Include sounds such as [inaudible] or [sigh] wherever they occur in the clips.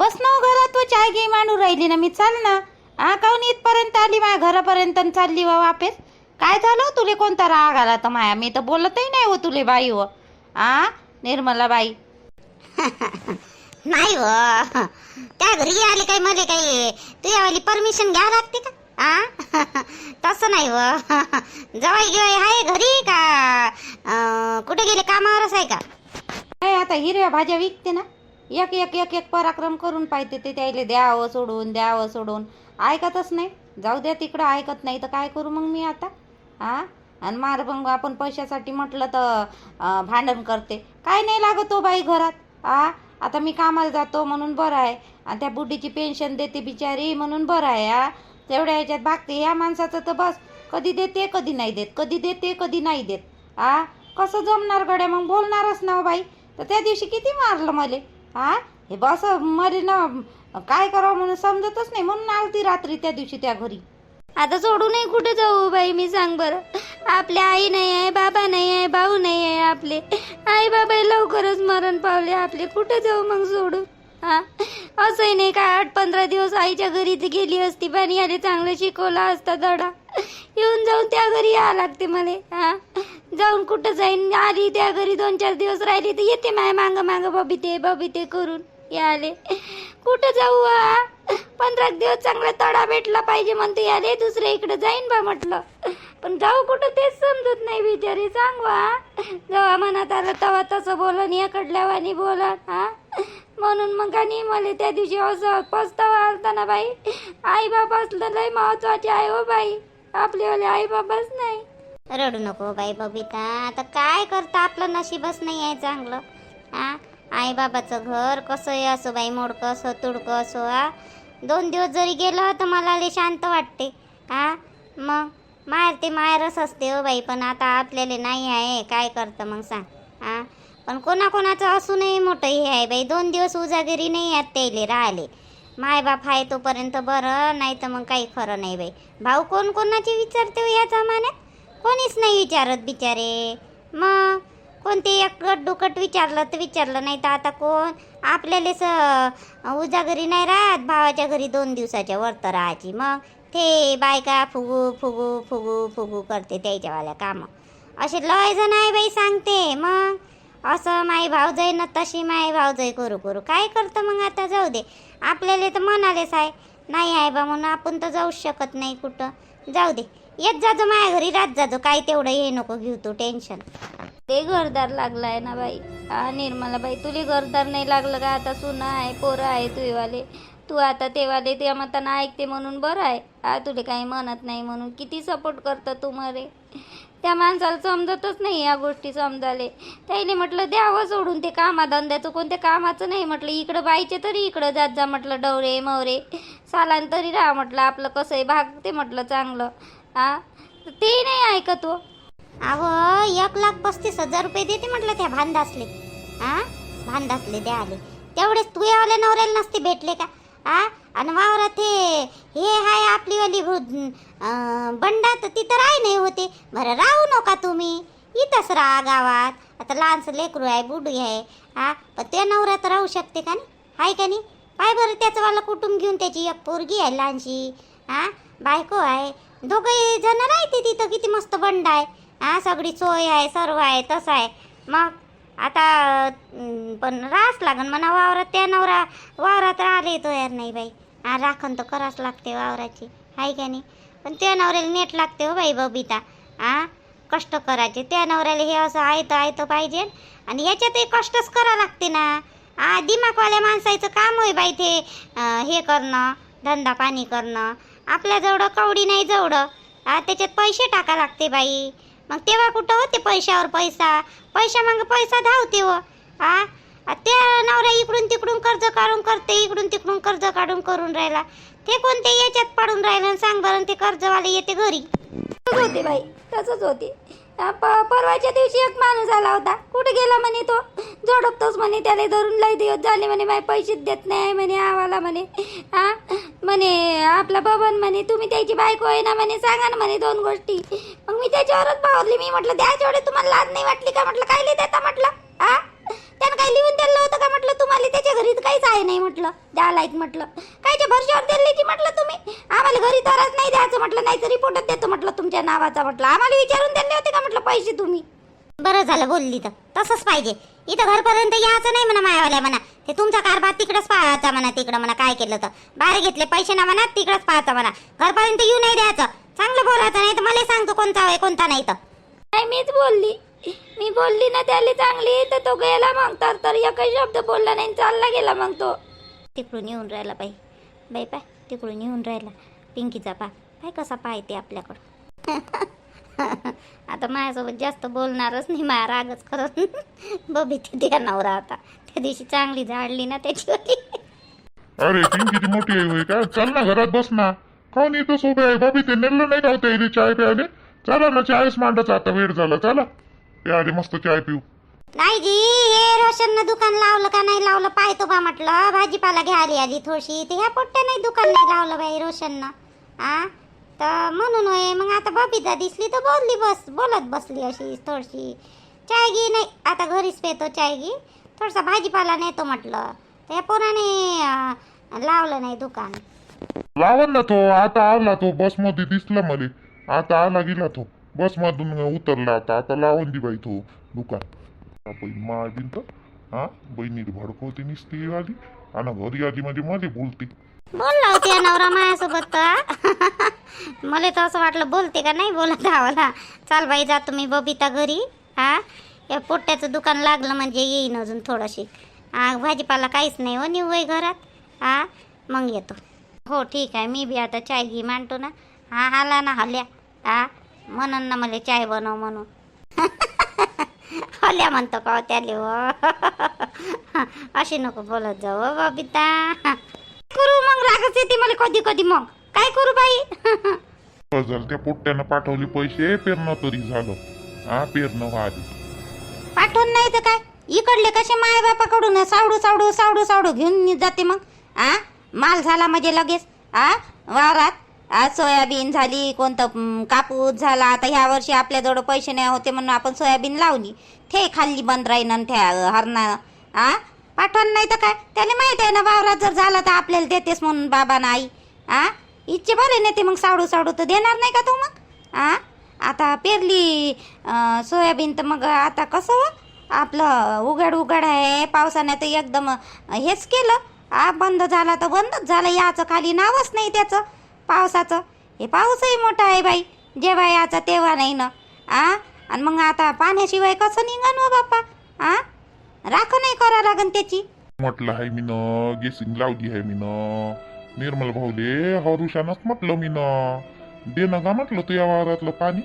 बस ना हो घरात तू चाय घे मांडू राहिली ना मी चाल ना. हा काऊन इथपर्यंत आली माझ्या घरापर्यंत चालली वा वापेस? काय झालं हो तुले कोणता राग आला तर माया? मी तर बोलतही नाही हो तुले बाई हो. आ निर्मला बाई. [laughs] नाही व त्या घरी आले काय मला काही? तुझ्यावाली परमिशन घ्या लागते का? आ? [laughs] तसं नाही व [laughs] जवाई गिवाई आहे घरी का? अं, कुठे गेले? कामावरच आहे का? काय आता हिरव्या भाज्या विकते ना? एक एक एक एक पराक्रम करून पाहिजे ते त्याला द्यावं सोडून द्यावं सोडून. ऐकतच नाही. जाऊ द्या तिकडं ऐकत नाही तर काय करू मग मी आता? हा? आणि मार मग आपण पैशासाठी म्हटलं तर भांडण करते. काय नाही लागत तो बाई घरात. आ? आता मी कामाला जातो म्हणून बरं आहे. आणि त्या बुड्डीची पेन्शन देते बिचारी म्हणून बरं आहे आ? तेवढ्या ह्याच्यात भागते. या माणसाचं तर बस. कधी देते कधी नाही देत. कधी देते कधी नाही देत. आ? कसं जमणार गड्या? मग बोलणारच ना हो बाई. तर त्या दिवशी किती मारलं मले? हा? हे बस मरी ना काय करावं म्हणून समजतच नाही. म्हणून आलती रात्री त्या दिवशी त्या घरी. आता सोडू नाही कुठे जाऊ बाई मी सांग बरं. आपले आई नाही आहे बाबा नाही आहे भाऊ नाही आहे आपले. आई बाबा लवकरच मरण पावले. आपले कुठे जाऊ मग सोडू? हा? असंही नाही का आठ पंधरा दिवस आईच्या घरी ती गेली असती पण याने चांगलं शिकवला असता धडा. येऊन जाऊन त्या घरी या लागते मला हा? जाऊन कुठं जाईन? आली त्या घरी दोन चार दिवस राहिली तर येते माय मांग मांग बबिते बबिते करून याले. कुठं जाऊ आ? पंधरा दिवस चांगला तडा भेटला पाहिजे म्हणते याले दुसऱ्या इकडे जाईन बा म्हटलं. पण जाऊ कुठं तेच समजत नाही बिचारी सांगवा जेव्हा मनात आलं तेव्हा तसं बोलन याकडल्या वाणी बोलन हा? म्हणून मग आणि मला त्या दिवशी असं पस्तावा आलता ना बाई. आई बाबा असलं लय महत्त्वाचे आहे हो बाई. आपलेवाले आई बाबाच नाही. रडू नको बाई बबिता. आता काय करता? आपलं नशीबच नाही आहे चांगलं. हा आई बाबाचं घर कसं असो बाई? मोडकं असो तुडकं असो हा दोन दिवस जरी गेलं तर मला लय शांत वाटते. हा मग? माहेर ते माहेरच असते हो बाई पण आता आपल्याला नाही आहे. काय करतं मग सांग. हा पण कोणाकोणाचं असूनही मोठं हे आहे बाई. दोन दिवस उजागिरी नाही आहेत त्याले राहिले. मायबाप आहे तोपर्यंत बरं नाही तर मग काही खरं नाही बाई. भाऊ कोण कोणाचे विचारते हो या जमान्यात? कोणीच नाही विचारत बिचारे. मग कोणते एक डुकट विचारलं तर विचारलं नाही तर आता कोण? आपल्यालेच स उजागरी नाही राहत भावाच्या घरी दोन दिवसाच्या वर्त राहायची. मग ते बायका फुगू फुगू फुगू फुगू करते त्याच्यावाल्या कामं. असे लय जण आहे बाई सांगते. मग असं माई भावजाई ना तशी माई भावजाई करू करू. काय करतं मग आता जाऊ दे. आपल्याला तर म्हणालेच आहे नाही आहे बा म्हणून आपण तर जाऊच शकत नाही कुठं. जाऊ दे. येत जाजो माझ्या घरी रात जाजो काय तेवढं हे नको घेऊ तू टेन्शन. ते घरदार लागलाय ना बाई. हा निर्मला बाई तुले घरदार नाही लागलं का? आता सुना आहे पोरं आहे तुझेवाले तू आता तेवाले ते मताना ऐकते म्हणून बरं आहे. हा तुले काही म्हणत नाही म्हणून किती सपोर्ट करतं तू मरे त्या माणसाला समजतच नाही या गोष्टी समजाले त्याने म्हटलं द्यावं सोडून ते कामाधंद्याचं. कोणत्या कामाचं नाही म्हटलं. इकडं बाईचे तरी इकडं जात जा म्हटलं डवरे मवरे. सालान तरी राहा म्हटलं आपलं कसं आहे भागते म्हटलं चांगलं. हा ते नाही ऐकत हो. अहो एक लाख पस्तीस हजार रुपये देते म्हटलं त्या भांदासले हा भांदासले द्या आले तेवढेच तू यावाल्या नवऱ्याला नसते भेटले का? हा आणि वावरात हे हे हाय आपली वाली बंडा तर तिथं राही नाही होते. बरं राहू नका तुम्ही. इथंच राहा गावात. आता लहानसं लेकरू आहे बुडू आहे. हा पण त्या नवऱ्यात राहू शकते का नाही? हाय का नाही? पाय बरं त्याचं वाला कुटुंब घेऊन त्याची एक पोरगी आहे लहानशी. हा बायको आहे. दोघंही जण राहते तिथं किती मस्त बंड आहे. हा सगळी सोय आहे सर्व आहे तसं आहे. मग आता पण रास लागन म्हणा वावरात त्या नवरा वावरात राहिले तो यार नाही बाई. हा राखण तर करावंच लागते हो वावराची आहे का नाही? पण त्या नवऱ्याला नेट लागते हो बाई बबिता. आ कष्ट करायचे. त्या नवऱ्याला हे असं आयतं आयतं पाहिजे. आणि ह्याच्यातही कष्टच करा लागते ना. आ दिमागवाल्या माणसाचं काम होय बाई ते हे करणं धंदा पाणी करणं. आपल्या जवळं कवडी नाही जवळं. हा त्याच्यात पैसे टाका लागते बाई. मग तेव्हा कुठं होते पैशावर पैसा? पैसा मग पैसा धावते हो. आ त्या नवरा इकडून तिकडून कर्ज काढून करते इकडून तिकडून कर्ज काढून करून राहिला. ते कोणते याच्यात पडून राहिलं आणि सांग बरं ते कर्जवाले येते घरी. होते बाई तसंच होते. प परवाच्या दिवशी एक माणूस आला होता. कुठे गेला म्हणे तो? जोडपतोच म्हणे त्याला धरून लय दिवस झाले म्हणे माझे पैसेच देत नाही म्हणे आम्हाला म्हणे. हा म्हणे आपला बबन म्हणे तुम्ही त्याची बायको आहे ना म्हणे सांगा ना म्हणे दोन गोष्टी. मग मी त्याच्यावरच पावरली मी म्हटलं द्या जेवढे तुम्हाला लाज नाही वाटली का? म्हटलं काय देता? म्हटलं. हा त्यानं काही लिहून दिलं होतं का म्हटलं? तुम्हाला त्याच्या घरी काहीच आहे नाही म्हटलं. द्या लाईक म्हटलं. कायच्या भरशावर दिली की म्हटलं तुम्ही. आम्हाला घरी तरच नाही द्यायचं म्हटलं नाही तर रिपोर्टच देतो म्हटलं तुमच्या नावाचा म्हटलं. आम्हाला विचारून दिले होते का म्हटलं पैसे तुम्ही? बरं झालं बोलली तर. तसंच पाहिजे. इथं घरपर्यंत यायचं नाही म्हणा मायावाल्या म्हणा. ते तुमचा कारभार तिकडंच पाहायचा म्हणा तिकडं म्हणा काय केलं तर. बाहेर घेतले पैसे ना म्हणा तिकडंच पाहायचं म्हणा. घरपर्यंत येऊ नाही द्यायचं. चांगलं बोलायचं नाही तर मला सांगतो कोणता आहे कोणता नाही तर. मीच बोलली. मी बोलली ना त्याला चांगली तर तो गेला मग. तर तर एकही शब्द बोलला नाही चालला गेला मग तो. तिकडून येऊन राहिला बाई. बाई पाय तिकडून येऊन राहिला. पिंकीचा पा. पाय कसा पाय ते आपल्याकडं. [laughs] आता माझ्यासोबत जास्त बोलणारच नाही माझा रागच खरंच बबी ते द्या नवरा आता. त्या दिवशी चांगली झाडली ना त्याची. होती अरे पिंकीची मोठी आई होय का? चल ना घरात बस ना. कोण येतो सोबे आहे? बबी ते नेलं नाही का होते? चाय प्यायले? चला ना चायच मांडाचा आता वेळ झाला. चला. प्याले मस्त चाय पिऊ. नाही जी हे रोशननं दुकान लावलं का नाही लावलं? पाहतो बा म्हटलं. भाजीपाला घ्यायला आली थोडीशी. ते ह्या पोट्ट्या नाही दुकान नाही लावलं बाई रोशननं. आ? तर म्हणून होय मग आता बबिता दिसली तर बोलली बस बोलत बसली अशी थोडीशी. चाय घी नाही आता घरीच पेतो चाय घी. थोडासा भाजीपाला नेतो म्हटलं. त्या पोराने लावलं नाही दुकान. लावल ना तो आता आला तो. बसमध्ये दिसला मले. आता आला गेला तो. बस मधून उतरला आता आता लावून दे बाई तो. दुकान. बाई मा तर हा? बहिणी भडकवते निसती आली. आणि घरी आली म्हणजे मध्ये बोलते. बोलला होती नवरा माझ्यासोबत तर. [laughs] मला तर असं वाटलं बोलते का नाही बोलत आम्हाला. चाल बाई जा तुम्ही बबिता घरी. हा? या पोट्ट्याचं दुकान लागलं म्हणजे येईन अजून थोडंशी. हा भाजीपाला काहीच नाही हो निव घरात. हा मग येतो. हो ठीक आहे. मी बी आता चाय घी मांडतो ना. हा आला ना हल्या. हा म्हणून ना मला चाय बनव म्हणून. हल्या म्हणतो का हो त्याले हो. अशी नको बोलत जाऊ हो बबिता. करू मग रागच येते मला कधी कधी मग. काय करू बाई? त्या पोट्ट्यानं पाठवले पैसे पेरणं तरी झालं. हा पेरणं पाठवून नाही तर काय? इकडले कसे माय बापाकडून सावडू सावडू सावडू सावडू घेऊन जाते मग? आ? माल झाला म्हणजे लगेच. आ? वावरात. आज सोयाबीन झाली कोणतं कापूस झाला आता ह्या वर्षी आपल्याजवळ पैसे नाही होते म्हणून आपण सोयाबीन लावली. ते खाल्ली बंद राहीन आणि त्या हरणा आ? पाठवण नाही तर काय? त्याला माहीत आहे ना वावरात जर झाला तर आपल्याला देतेस म्हणून बाबा ना आई. आ? इच्छे बरे नेते मग साडू साडू तर देणार नाही का तू मग? आ? आता पेरली सोयाबीन तर मग आता कसं हो? आपलं उघड उघड आहे पावसाने तर एकदम हेच केलं. आ बंद झाला तर बंदच झालं याचं खाली नावच नाही त्याचं. पावसाचं? हे पाऊसही मोठा आहे बाई. जेव्हा याचा तेव्हा नाही ना. आ? आणि मग आता पाण्याशिवाय कसं निघन हो बाप्पा? आ? राख नाही करा लागन त्याची. म्हटलं आहे मी न. गेसिंग लावली आहे मी न. निर्मल भाऊले हरुशानच म्हटलं मी न. दे ना का म्हटलं तुझ्या वावरातलं पाणी.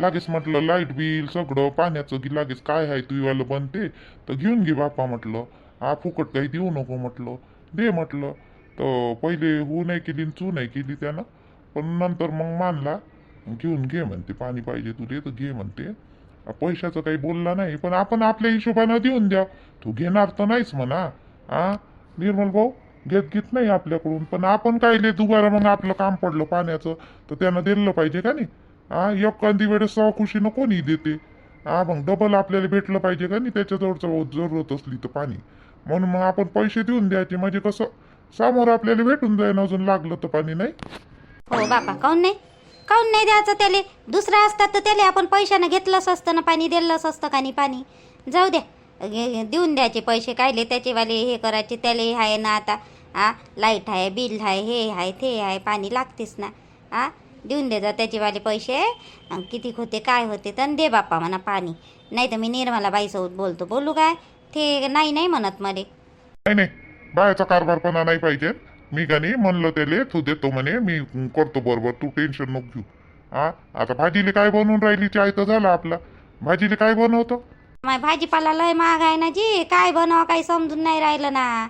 लागेच म्हटलं लाइट बिल सगळं पाण्याचं की लागेच काय आहे तुझ्यावालं बनते? तर घेऊन घे बापा म्हटलं. हा फुकट काही देऊ नको म्हटलं. दे म्हटलं. तर पहिले हो नाही केली न चू नाही केली त्यानं. पण नंतर मग मानला घेऊन घे म्हणते पाणी पाहिजे तुले तर घे म्हणते. पैशाचं काही बोलला नाही पण आपण आपल्या हिशोबानं देऊन द्या. तू घेणार तर नाहीच म्हणा. हा निर्मल भाऊ घेत घेत नाही आपल्याकडून पण आपण काय ले दुबारा मग आपलं काम पडलं पाण्याचं तर त्यानं दिलं पाहिजे का नाही? हा एक कंदी वेळेस सवा खुशीनं कोणी देते. हा मग डबल आपल्याला भेटलं पाहिजे का नाही? त्याच्याजवळचं जरूरत असली तर पाणी. म्हणून मग आपण पैसे देऊन द्यायचे. म्हणजे कसं समोर आपल्याला भेटून जाईन अजून लागलं तर पाणी नाही. हो बापा काऊन नाही? काऊन नाही द्यायचं त्याले? दुसरं असतात तर त्याले आपण पैशानं घेतलंच असतं ना पाणी दिलंच असतं का नाही पाणी? जाऊ द्या देऊन द्यायचे पैसे कायले त्याचेवाले हे करायचे त्याले आहे ना आता. आ लाइट आहे बिल आहे हे आहे ते आहे पाणी लागतेच ना. आ देऊन दे जा त्याचेवाले पैसे. अन किती होते काय होते तर दे बाप्पा म्हणा पाणी. नाही तर मी निर्मला बाईसोबत बोलतो. बोलू काय? ते नाही नाही म्हणत नाही नाही. बायाचा कारभारपणा नाही पाहिजे. मी का नाही म्हणलं त्याले तू देतो म्हणे मी करतो बरोबर तू टेन्शन नको घेऊ. हा आता भाजीले काय बनवून राहिली? चाय तर झाला आपला. भाजीले काय बनवतो? माय भाजीपाला लय महाग आहे ना जी काय बनवा काही समजून नाही राहिलं ना.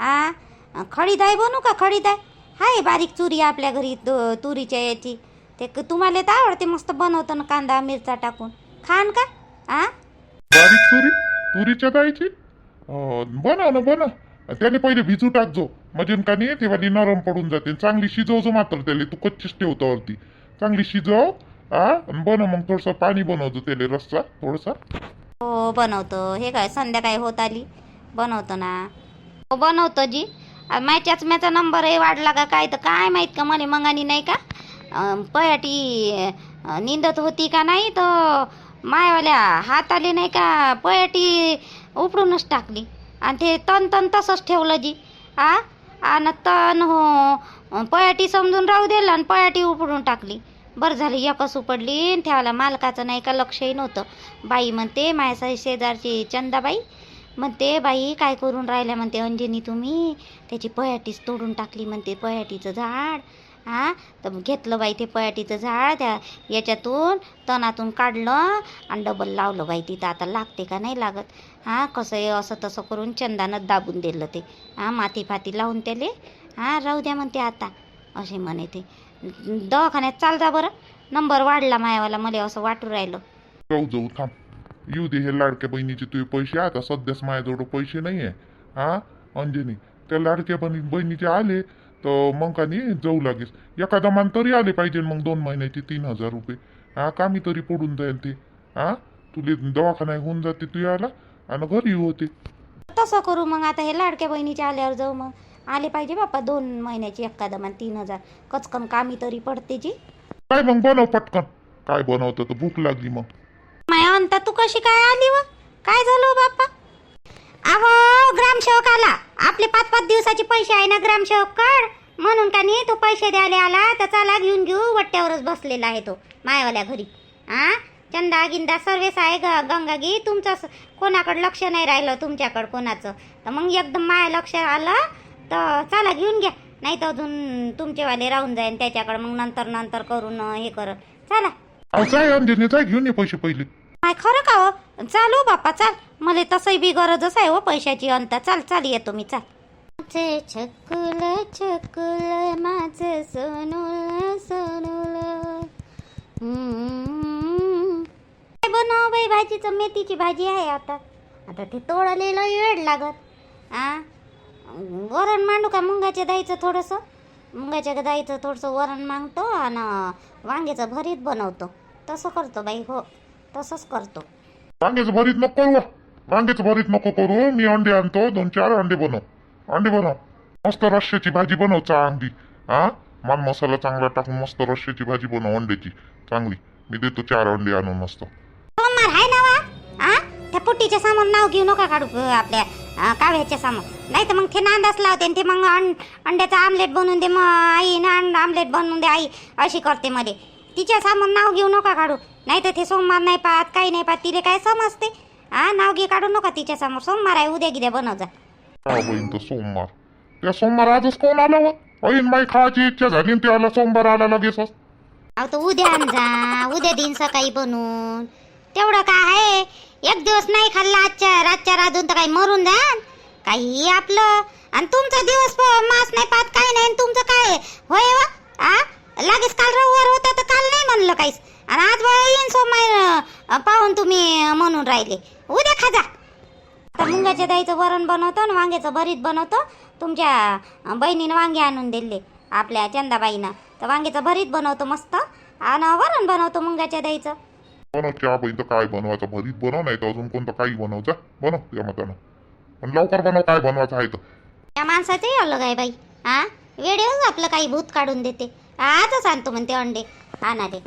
आ खडीदाय बनवू का खडीदाय? हाय बारीक चुरी आपल्या घरी तु- तुरीच्या याची. ते क- तुम्हाला तर आवडते मस्त बनवतो ना कांदा मिरचा टाकून. खान का? आ? बारीक तुरी तुरीच्या अं, बनव ना बनव. त्याने पहिले भिजू टाकजो मजन का नाही तेव्हा ती नरम पडून जाते. चांगली शिजवजो मात्र त्याला तू कच्चीच ठेवतो वरती चांगली शिजव हा बनव मग थोडस पाणी बनवतो त्याला रस्सा थोडसा. हो बनवतो. हे काय संध्याकाळी होत आली? बनवतो ना. हो बनवतो जी. मायच्याच माझ्याच नंबर नंबरही वाढला का काय? तर काय माहीत का मला मंगानी नाही का? पयाटी निंदत होती का नाही? तर मायवाल्या हात आले नाही का पयाटी उपडूनच टाकली. आणि ते तन तन तसंच ठेवलं जी. आ? आणि तन हो पयाटी समजून राहू दिलं आणि पयाटी उपडून टाकली. बरं झाली एकच उपडली आणि ठेवायला मालकाचं नाही का लक्षही नव्हतं. बाई म्हणते माझ्या शेजारची चंदाबाई. म्हणते बाई काय करून राहिल्या? म्हणते अंजनी तुम्ही. त्याची पयाटीच तोडून टाकली म्हणते पयाटीचं झाड. हां? तर घेतलं बाई ते पयाटीचं झाड त्या याच्यातून तणातून काढलं आणि डबल लावलं बाई तिथं. आता लागते का नाही लागत? हां कसं आहे असं तसं करून चंदानं दाबून दिलं ते. हां माती फाती लावून त्याले. हां राहू द्या म्हणते आता. असे म्हणे ते. दवाखान्यात चाल जा बरं. नंबर वाढला मायावाला मला असं वाटू राहिलं. जाऊ जाऊ थांब. येऊ दे हे लाडक्या बहिणीचे तुझे पैसे. आता सध्याच माझ्याजवळ पैसे नाही आहे हा अंजनी त्या लाडक्या बहिणी बहिणीचे आले. तर मग का नाही जाऊ लागेल एखादा मान तरी आले पाहिजे मग दोन महिन्याचे तीन हजार रुपये. हा कामी तरी पडून जाईल ते. हा तुले दवाखाना होऊन जाते तू याला आणि घरी होते. तसं करू मग आता हे लाडक्या बहिणीच्या आल्यावर जाऊ मग. आले पाहिजे बाप्पा दोन महिन्याची एखादा मान तीन हजार. कचकन कामी तरी पडते जी. काय मग बनव पटकन. काय बनवतं तर भूक लागली मग. माया अंता तू कशी काय आली व? काय झालं हो बाप्पा? अहो ग्रामसेवक आला आपले पाच पाच दिवसाचे पैसे आहे ना ग्रामसेवक कड म्हणून का नाही तो पैसे द्यायला आला तर चला घेऊन घेऊ वट्ट्यावरच बसलेला आहे तो मायावाल्या घरी. आ? चंदा गिंदा सर्वेस आहे ग गंगागी तुमचं कोणाकडं लक्ष नाही राहिलं तुमच्याकडं कोणाचं? तर मग एकदम माया लक्ष आलं तर चला घेऊन घ्या. नाही तर अजून तुमचेवाले राहून जाईन त्याच्याकडं मग नंतर नंतर करून हे कर चला. घेऊन ये पैसे पहिले. काय खरं का हो? चालू हो बाप्पा चाल. मला तसंही बी गरजच आहे हो पैशाची अंता चाल चाल येतो मी चाल. माझे छकुल छकुल माझं सोनुल सोनुल. काय बनव बाई भाजीचं? मेथीची भाजी आहे आता. आता ते तोडलेलं वेळ लागत आ? वरण मांडू का? मुंगाच्या दाईचं थोडंसं. मुंगाच्या दाईचं थोडंसं वरण मागतो आणि वांग्याचं भरीत बनवतो. तसं करतो बाई हो. तसंच करतो. वांग्याचं भरीत नको करू. वांग्याचं भरीत नको करू. मी अंडे आणतो. दोन चार अंडे बनव. अंडे बनव. मस्त रश्श्याची भाजी बनव चांगली. हा? मान मसाला चांगला टाकून मस्त रश्श्याची भाजी बनव अंड्याची. चांगली. मी देतो चार अंडे आणून मस्त. आहे ना वा आ त्या पुट्टीच्या समोर नाव घेऊ नका काढू आपल्या काव्याच्या समोर नाही तर मग ते नांदाच लावते ते मग अंड अंड्याचं आमलेट बनवून दे. मग आई ना अंड आमलेट बनवून दे आई. अशी करते मध्ये. तिच्या समोर नाव घेऊ नका काढू. नाही तर ते सोमवार नाही पाहत काही नाही पाहत तिला काय समजते? हा नाव घे काढू नका तिच्या समोर सोमवार आहे उद्या गिद्या बनव जा. बहीण तर सोमवार. त्या सोमवार आजच कोण आलं व? बहीण बाई खायची इच्छा झाली आणि ते आला सोमवार आला लगेच अहो तर उद्या आण जा उद्या दिन सकाळी बनवून तेवढं काय आहे? एक दिवस नाही खाल्ला आजच्या रातच्या राजून तर काही मरून जा काही आपलं. आणि तुमचा दिवस प- मास नाही पाहत काय नाही आणि तुमचं काय? होय वा? आ? लगेच काल रविवार होता तर काल नाही म्हणलं काहीच. आणि आज बळ येईन सोमवार पाहून तुम्ही म्हणून राहिले. उद्या खाजा आता मुंगाच्या दाईचं वरण बनवतो आणि वांग्याचं भरीत बनवतो. तुमच्या बहिणीनं वांगे आणून दिले आपल्या चंदाबाईनं. तर वांग्याचं भरीत बनवतो मस्त. आणि वरण बनवतो मुंगाच्या दाईचं बनव चहा बहीण तर काय बनवायचं? भरीत बनव नाही तर अजून कोणतं काही बनव. जा बनव त्या मतानं. पण लवकर बनव काय बनवायचं आहे तर. माणसाचंही अलग आहे बाई? हा वेळेवर आपलं काही भूत काढून देते. आजच आणतो म्हणते अंडे. आणा दे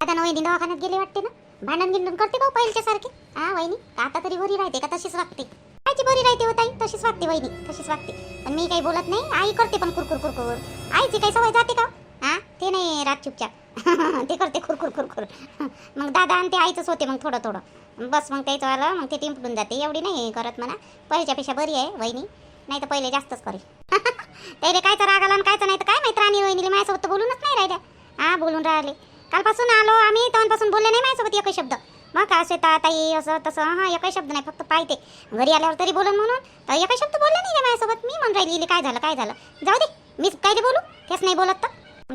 आता ना वहिनी दवाखान्यात गेले वाटते ना? भांडण गिंडण करते का पहिल्याच्या सारखे. हा वहिनी का आता तरी बरी राहते का? तशीच वागते. कायची बरी राहते हो ताई तशीच वागते वहिनी तशीच वागते. पण मी काही बोलत नाही आई करते पण कुरकुर कुरकुर आईची काही सवय जाते का हो? हा? ते नाही रात चुपचाप. [laughs] ते करते खुरखुर खुरखुर. मग दादा आणि ते आईचंच होते मग थोडं थोडं. बस मग त्याचं आलं मग ते टिंपडून जाते. एवढी नाही करत म्हणा. पहिल्याच्यापेक्षा बरी आहे वहिनी. नाही तर पहिले जास्तच करेल. [laughs] त्याला कायचा राग आला आणि कायचं नाही तर काय माहिती राणी वहिनीला? माझ्यासोबत बोलूनच नाही राहिल्या. हा बोलून राहिले. कालपासून आलो आम्ही तेव्हापासून बोलले नाही माझ्यासोबत एकही शब्द. मग काय शेता ताई असं तसं हां एकही शब्द नाही फक्त पाहते. घरी आल्यावर तरी बोलून म्हणून तर एकही शब्द बोलले नाही माझ्यासोबत? मी म्हणून राहिली काय झालं काय झालं? जाऊ दे मीच काय बोलू तेच नाही बोलत तर.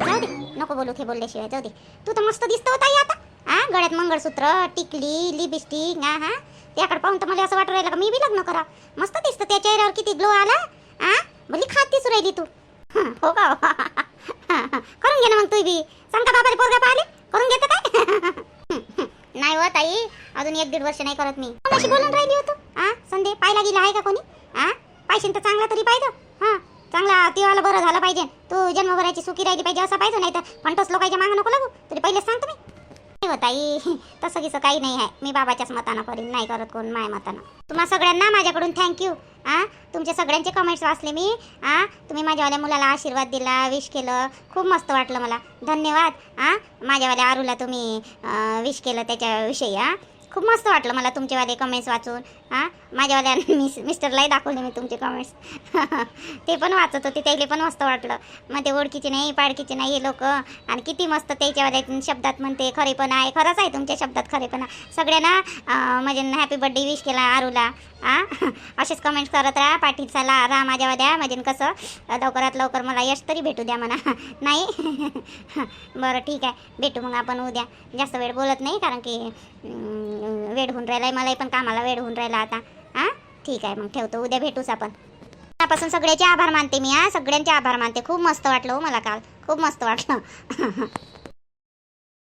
जाऊ दे नको बोलू ते बोलल्याशिवाय जाऊ दे. तू तर मस्त दिसतो होता आता. हा गळ्यात मंगळसूत्र टिकली लिपस्टिक हा हा. त्याकडे पाहून तर मला असं वाटू राहिलं का मी बी लग्न करा. मस्त दिसतं त्या चेहऱ्यावर किती ग्लो आला. हा भली खात दिसू राहिली तू. हो का? करून घे ना मग तू बी. सांग का बाबाले पोरगा पाहिले? करून घेतं काय? नाही व ताई अजून एक दीड वर्ष नाही करत मी. कोणाशी बोलून राहिली होतो हा संदे पाहिला गेला आहे का कोणी? हा पाहिजे तर चांगला तरी पाहिजे. हा चांगला तिवाला बरं झालं पाहिजे. तू जन्मभराची सुखी राहिली पाहिजे असं पाहिजे नाही तर फंटोस लोकांच्या मागं नको लागू. तरी पहिलेच सांगतो मी हो ताई तसं गिसं काही नाही आहे. मी बाबाच्याच मतानं करीन नाही करत कोण माय मतानं. तुम्हा सगळ्यांना माझ्याकडून थँक्यू आ तुमचे सगळ्यांचे कमेंट्स वाचले मी. आ तुम्ही माझ्यावाल्या मुलाला आशीर्वाद दिला विश केलं. खूप मस्त वाटलं मला. धन्यवाद. आ माझ्यावाल्या आरूला तुम्ही विश केलं त्याच्याविषयी. आ खूप मस्त वाटलं मला तुमचेवाले कमेंट्स वाचून. हां? माझ्यावाल्या मिस मिस्टरलाही दाखवले मी तुमचे कमेंट्स [laughs] ते पण वाचत होते त्याला पण मस्त वाटलं. मग ते ओळखीचे नाही पाडखीचे नाही हे लोक. आणि किती मस्त त्याच्यावाल्या शब्दात म्हणते खरेपण आहे. खरंच आहे तुमच्या शब्दात खरेपणा. सगळ्यांना म्हणजे हॅपी बर्थडे विश केला आरूला आ? [laughs] असेच कमेंट्स करत राहा पाठीचा चला राहा माझ्यावाल्या म्हणजे कसं लवकरात लवकर मला यश तरी भेटू द्या म्हणा. [laughs] नाही? बरं ठीक आहे भेटू मग आपण उद्या. जास्त वेळ बोलत नाही कारण की वेळ होऊन राहिला आहे मलाही पण कामाला वेळ होऊन राहिला आता. हां? ठीक आहे मग ठेवतो. उद्या भेटूच आपण. त्यापासून सगळ्याचे आभार मानते मी हां. सगळ्यांचे आभार मानते. खूप मस्त वाटलं हो मला काल. खूप मस्त वाटलं. [laughs]